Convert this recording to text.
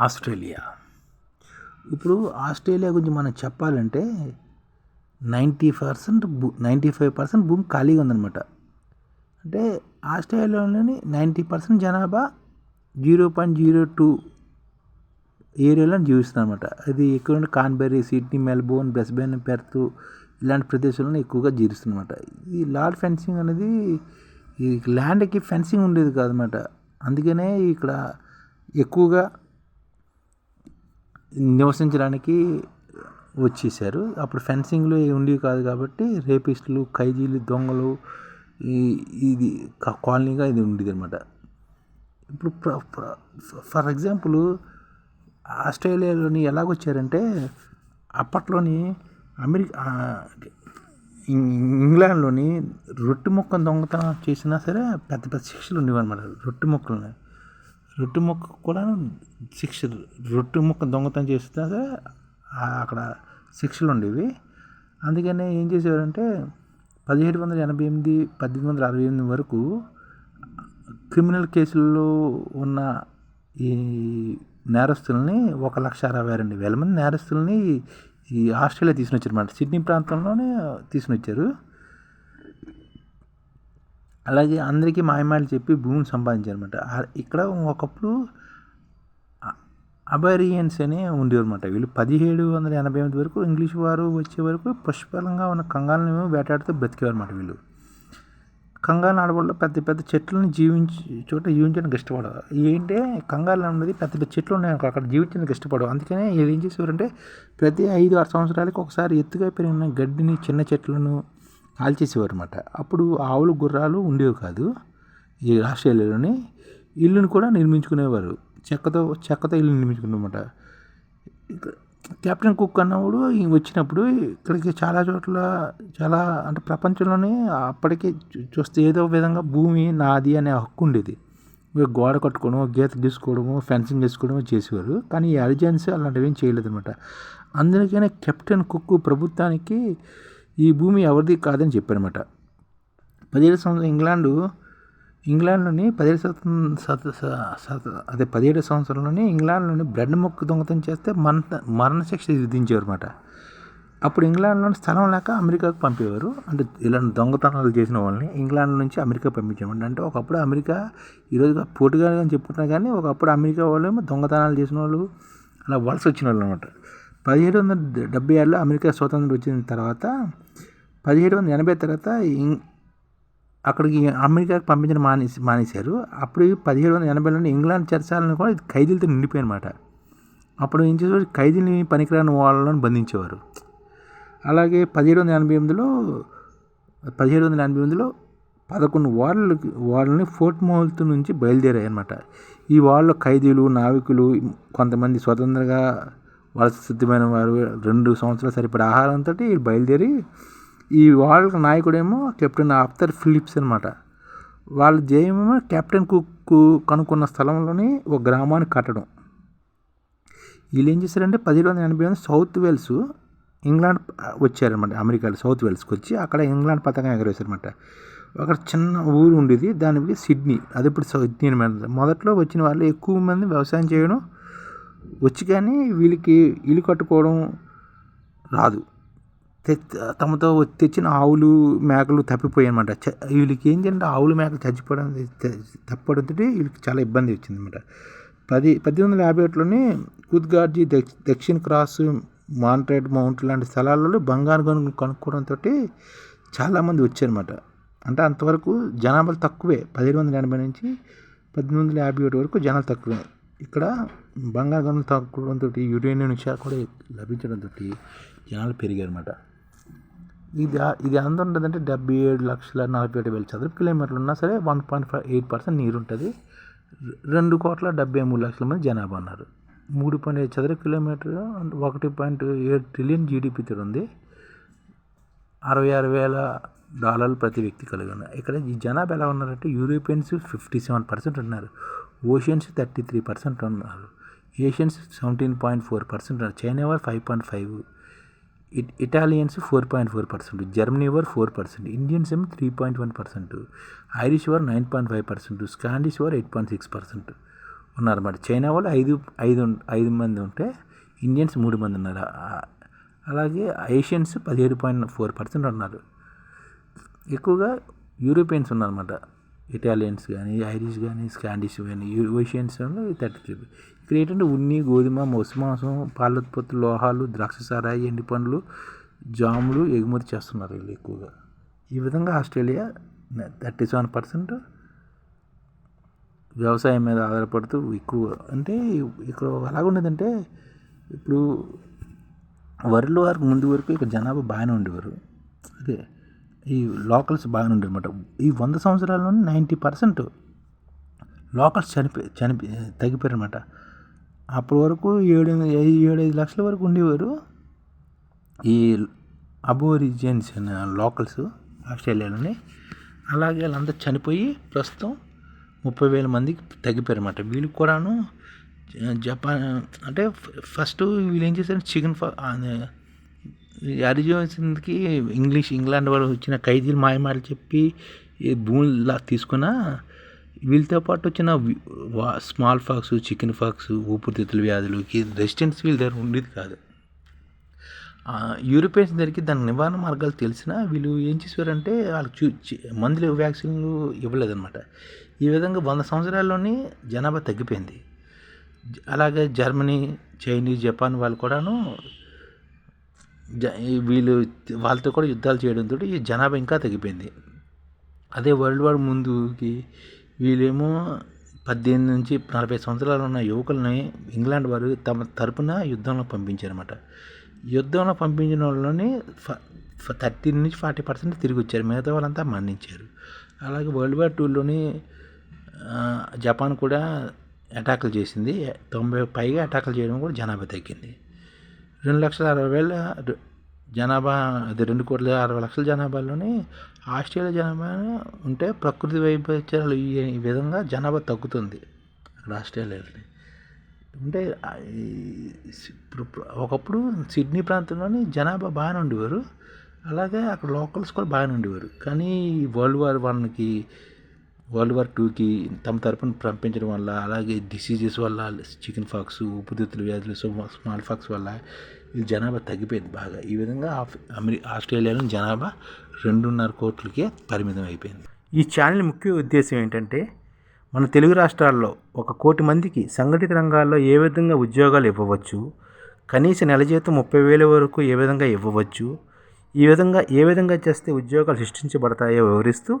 Australia. ఇప్పుడు Australia గురించి మనం చెప్పాలంటే నైంటీ పర్సెంట్ భూ నైంటీ ఫైవ్ పర్సెంట్ భూమి ఖాళీగా ఉందన్నమాట. అంటే ఆస్ట్రేలియాలోని నైంటీ పర్సెంట్ జనాభా జీరో పాయింట్ జీరో టూ ఏరియాలో జీవిస్తుంది అది ఎక్కువ Canberra Sydney Melbourne Brisbane Perth ఇలాంటి ప్రదేశాలను ఎక్కువగా జీవిస్తుందనమాట ఈ లార్డ్ ఫెన్సింగ్ అనేది ఈ ల్యాండ్కి ఫెన్సింగ్ ఉండేది కాదనమాట అందుకనే ఇక్కడ ఎక్కువగా నివసించడానికి వచ్చేసారు. అప్పుడు ఫెన్సింగ్లు ఉండేవి కాదు కాబట్టి రేపిస్టులు ఖైదీలు దొంగలు ఈ ఇది కాలనీగా ఇది ఉండేది అనమాట ఇప్పుడు ఫర్ ఎగ్జాంపుల్ ఆస్ట్రేలియాలోని ఎలాగొచ్చారంటే అప్పట్లోని అమెరికా ఇంగ్లాండ్లోని రొట్టె మొక్కను దొంగతనం చేసినా సరే పెద్ద పెద్ద శిక్షలు ఉండేవి అనమాట రొట్టె మొక్కలని. రొట్టె ముక్క కూడా శిక్ష రొట్టె ముక్క దొంగతనం చేస్తే అక్కడ శిక్షలు ఉండేవి. అందుకనే ఏం చేసేవారంటే పదిహేడు వందల ఎనభై ఎనిమిది పద్దెనిమిది వందల అరవై ఎనిమిది వరకు క్రిమినల్ కేసుల్లో ఉన్న ఈ నేరస్తుల్ని ఒక లక్ష అరవై రెండు వేల మంది నేరస్తుల్ని ఈ ఆస్ట్రేలియా తీసుకుని వచ్చారు అన్నమాట సిడ్నీ ప్రాంతంలోనే తీసుకుని వచ్చారు అలాగే అందరికీ మాయమాటలు చెప్పి భూమిని సంపాదించారు అనమాట ఇక్కడ ఒకప్పుడు అబరియన్స్ అనే ఉండేవన్నమాట వీళ్ళు పదిహేడు వందల ఎనభై ఎనిమిది వరకు ఇంగ్లీష్ వారు వచ్చే వరకు పుష్పలంగా ఉన్న కంగాలను వేటాడుతూ బ్రతికేవారన్నమాట వీళ్ళు. కంగారు అడవుల్లో పెద్ద పెద్ద చెట్లను జీవించి చోట జీవించడానికి ఇష్టపడవు. ఏంటంటే కంగారు అనేది పెద్ద పెద్ద చెట్లు ఉన్నాయి అక్కడ జీవించడానికి ఇష్టపడవు. అందుకనే ఏం చేసేవారంటే ప్రతి ఐదు ఆరు సంవత్సరాలకి ఒకసారి ఎత్తుగా పెరిగిన గడ్డిని చిన్న చెట్లను కాల్చేసేవారు అనమాట అప్పుడు ఆవులు గుర్రాలు ఉండేవి కాదు. ఈ ఆస్ట్రేలియాలోని ఇల్లును కూడా నిర్మించుకునేవారు. చెక్కతో చెక్కతో ఇల్లు నిర్మించుకున్నమాట. కెప్టెన్ కుక్ అన్నప్పుడు వచ్చినప్పుడు ఇక్కడికి చాలా చోట్ల చాలా అంటే ప్రపంచంలోనే అప్పటికి చూస్తే ఏదో విధంగా భూమి నాది అనే హక్కు ఉండేది. గోడ కట్టుకోవడం గీత గీసుకోవడము ఫెన్సింగ్ చేసుకోవడము చేసేవారు. కానీ ఈ అర్జెన్సీ అలాంటివి ఏం చేయలేదు అనమాట అందుకనే కెప్టెన్ కుక్ ప్రభుత్వానికి ఈ భూమి ఎవరిది కాదని చెప్పారనమాట పదిహేడు సంవత్సరం ఇంగ్లాండు ఇంగ్లాండ్లోని పదిహేడు శాతం అదే పదిహేడు సంవత్సరంలోని ఇంగ్లాండ్లోని బ్రెడ్ మొక్క దొంగతనం చేస్తే మరణ మరణశిక్ష విధించేవారు అనమాట అప్పుడు ఇంగ్లాండ్లోని స్థలం లేక అమెరికాకు పంపేవారు. అంటే ఇలాంటి దొంగతనాలు చేసిన వాళ్ళని ఇంగ్లాండ్ నుంచి అమెరికా పంపించేవాడు అంటే ఒకప్పుడు అమెరికా ఈరోజు పోటుగా అని చెప్పుకుంటున్నా కానీ ఒకప్పుడు అమెరికా వాళ్ళు దొంగతనాలు చేసిన వాళ్ళు అలా వలస వచ్చిన వాళ్ళు అనమాట పదిహేడు వందల డెబ్బై ఏడులో అమెరికా స్వాతంత్రం వచ్చిన తర్వాత పదిహేడు వందల ఎనభై తర్వాత అక్కడికి అమెరికాకి పంపించడం మానేసి మానేశారు. అప్పుడు పదిహేడు వందల ఎనభైలోనే ఇంగ్లాండ్ చర్చాలను కూడా ఖైదీలతో నిండిపోయినమాట. అప్పుడు ఏం చేసేవారు? ఖైదీని పనికిరాని వాళ్ళని బంధించేవారు. అలాగే పదిహేడు వందల ఎనభై ఎనిమిదిలో పదిహేడు వందల ఎనభై ఎనిమిదిలో పదకొండు వార్లకి వాళ్ళని ఫోర్ట్ మౌల్త్ నుంచి బయలుదేరాయి అనమాట ఈ వాళ్ళ ఖైదీలు నావికులు కొంతమంది స్వతంత్రంగా వలస సిద్ధమైన వారు రెండు సంవత్సరాలు సరిపడే ఆహారంతో బయలుదేరి ఈ వాళ్ళ నాయకుడేమో కెప్టెన్ ఆఫ్తర్ ఫిలిప్స్ అనమాట వాళ్ళ జయమేమో కెప్టెన్ కుక్ కనుక్కున్న స్థలంలోని ఒక గ్రామాన్ని కట్టడం. వీళ్ళు ఏం చేశారంటే పదిహేడు వందల ఎనభై ఎనిమిది సౌత్ వేల్స్ ఇంగ్లాండ్ వచ్చారనమాట అమెరికాలో సౌత్ వేల్స్కి వచ్చి అక్కడ ఇంగ్లాండ్ పథకం ఎగరేశారనమాట అక్కడ చిన్న ఊరు ఉండేది దానికి సిడ్నీ. అది ఇప్పుడు సిడ్నీ అనమాట మొదట్లో వచ్చిన వాళ్ళు ఎక్కువ మంది వ్యవసాయం చేయడం వచ్చి కానీ వీళ్ళకి ఇల్లు కట్టుకోవడం రాదు. తమతో తెచ్చిన ఆవులు మేకలు తప్పిపోయాయి అనమాట వీళ్ళకి ఏంటంటే ఆవులు మేకలు చచ్చిపోవడం తప్పడంతో వీళ్ళకి చాలా ఇబ్బంది వచ్చింది అనమాట పది పద్దెనిమిది వందల యాభై ఒకటిలోనే కుద్గార్జీ దక్షిణ క్రాస్ మాంట్రేడ్ మౌంట్ లాంటి స్థలాలలో బంగారు గనులు కనుక్కోవడంతో చాలామంది వచ్చారన్నమాట. అంటే అంతవరకు జనాభాలు తక్కువే. పదిహేడు వందల ఎనభై నుంచి పద్దెనిమిది వందల యాభై ఒకటి వరకు జనాలు తక్కువే. ఇక్కడ బంగాళాఖాతం గనులు తక్కువడంతో యురేనియం విషయాలు కూడా లభించడంతో జనాలు పెరిగారన్నమాట. ఇది ఇది ఎంత ఉంటుందంటే డెబ్బై ఏడు లక్షల నలభై ఏడు వేల చదరపు కిలోమీటర్లు ఉన్నా సరే one point five eight percent నీరు ఉంటుంది. రెండు కోట్ల డెబ్బై మూడు లక్షల మంది జనాభా ఉన్నారు. మూడు పాయింట్ ఐదు చదరపు కిలోమీటర్ ఒకటి పాయింట్ ఏడు ట్రిలియన్ జీడిపితో ఉంది. అరవై ఆరు వేల డాలర్లు ప్రతి వ్యక్తి కలిగి ఉన్నారు ఇక్కడ ఈ జనాభా ఎలా ఉన్నారంటే యూరోపియన్స్ ఫిఫ్టీ సెవెన్ పర్సెంట్ ఉన్నారు. ఓషియన్స్ థర్టీ త్రీ పర్సెంట్ ఉన్నారు. Asians seventeen point four percent ఉన్నారు. చైనా వారు five point five. Italians four point four percent. Germany వారు ఫోర్ పర్సెంట్. ఇండియన్స్ ఏమో three point one percent. Irish వారు nine point five percent. Scottish వారు eight point six percent ఉన్నారన్నమాట. China వాళ్ళు ఐదు ఐదు ఐదు మంది ఉంటే ఇండియన్స్ మూడు మంది ఉన్నారు. అలాగే ఏషియన్స్ పదిహేడు పాయింట్ ఫోర్ పర్సెంట్ ఉన్నారు. ఎక్కువగా యూరోపియన్స్ ఉన్నారన్నమాట. ఇటాలియన్స్ కానీ ఐరిష్ కానీ స్కాండిష్ కానీ ఏషియన్స్ థర్టీ త్రీ ఇక్కడ ఏంటంటే ఉన్ని గోధుమ మొస మాంసం పాల ఉత్పత్తులు లోహాలు ద్రాక్ష సారాయి ఎండి పండ్లు జాములు ఎగుమతి చేస్తున్నారు వీళ్ళు ఎక్కువగా. ఈ విధంగా ఆస్ట్రేలియా థర్టీ సెవెన్ పర్సెంట్ వ్యవసాయం మీద ఆధారపడుతూ ఎక్కువ. అంటే ఇక్కడ ఎలాగుండేదంటే ఇప్పుడు వరిలో వారికి ముందు వరకు ఇక్కడ జనాభా బాగానే ఉండేవారు. అదే. ఈ లోకల్స్ బాగానే ఉండేనమాట ఈ వంద సంవత్సరాల్లో నైంటీ పర్సెంట్ లోకల్స్ చనిపోయి చనిపోయి తగ్గిపోయారు అనమాట అప్పటి వరకు ఏడు ఏడు ఐదు లక్షల వరకు ఉండేవారు. ఈ అబోరిజియన్స్ లోకల్స్ ఆస్ట్రేలియాలోని. అలాగే వాళ్ళంతా చనిపోయి ప్రస్తుతం ముప్పై వేల మందికి తగ్గిపోయారు అనమాట వీళ్ళకి కూడాను జపాన్ అంటే ఫస్ట్ వీళ్ళు ఏం చేశారు? చికెన్ అరిజోసిందికి ఇంగ్లీష్ ఇంగ్లాండ్ వాళ్ళు వచ్చిన ఖైదీలు మాయమాటలు చెప్పి ఈ భూములు తీసుకున్న వీళ్ళతో పాటు వచ్చిన వా- స్మాల్ ఫాక్స్ చికెన్ ఫాక్స్ ఊపిరితిత్తుల వ్యాధులు రెసిస్టెన్స్ వీళ్ళ దగ్గర ఉండేది కాదు. యూరోపియన్స్ దగ్గరికి దాని నివారణ మార్గాలు తెలిసిన వీళ్ళు ఏం చేసేవారంటే వాళ్ళకి చూ మందులు వ్యాక్సిన్లు ఇవ్వలేదన్నమాట. ఈ విధంగా వంద సంవత్సరాల్లోనే జనాభా తగ్గిపోయింది. అలాగే జర్మనీ చైనీస్ జపాన్ వాళ్ళు కూడాను జ వీళ్ళు వాళ్ళతో కూడా యుద్ధాలు చేయడంతో ఈ జనాభా ఇంకా తగ్గిపోయింది. అదే వరల్డ్ వార్ ముందుకి వీళ్ళేమో పద్దెనిమిది నుంచి నలభై సంవత్సరాలు ఉన్న యువకులని ఇంగ్లాండ్ వారు తమ తరపున యుద్ధంలో పంపించారన్నమాట. యుద్ధంలో పంపించిన వాళ్ళని థర్టీ నుంచి ఫార్టీ పర్సెంట్ తిరిగి వచ్చారు. మిగతా వాళ్ళంతా మరణించారు. అలాగే వరల్డ్ వార్ టూలోని జపాన్ కూడా అటాకులు చేసింది. తొంభై పైగా అటాకులు చేయడం కూడా జనాభా తగ్గింది. రెండు లక్షల అరవై వేల జనాభా అది రెండు కోట్ల అరవై లక్షల జనాభాలోని ఆస్ట్రేలియా జనాభా ఉంటే ప్రకృతి వైపరీత్యాలు ఈ విధంగా జనాభా తగ్గుతుంది అక్కడ ఆస్ట్రేలియాలో అంటే ఇప్పుడు ఒకప్పుడు సిడ్నీ ప్రాంతంలోని జనాభా బాగానే ఉండేవారు. అలాగే అక్కడ లోకల్స్ కూడా బాగానే ఉండేవారు. కానీ వరల్డ్ వార్ వన్కి వరల్డ్ వార్ టూకి తమ తరపున పంపించడం వల్ల అలాగే డిసీజెస్ వల్ల చికెన్ ఫాక్స్ ఊపిరితిత్తుల వ్యాధులు స్మాల్ ఫాక్స్ వల్ల ఇది జనాభా తగ్గిపోయింది బాగా. ఈ విధంగా ఆఫ్- అమెరి ఆస్ట్రేలియాలో జనాభా రెండున్నర కోట్లకే పరిమితం అయిపోయింది. ఈ ఛానల్ ముఖ్య ఉద్దేశం ఏంటంటే మన తెలుగు రాష్ట్రాల్లో ఒక కోటి మందికి సంఘటిత రంగాల్లో ఏ విధంగా ఉద్యోగాలు ఇవ్వవచ్చు కనీస నెల జీతం ముప్పై వేల వరకు ఏ విధంగా ఇవ్వవచ్చు ఈ విధంగా ఏ విధంగా చేస్తే ఉద్యోగాలు సృష్టించబడతాయో వివరిస్తూ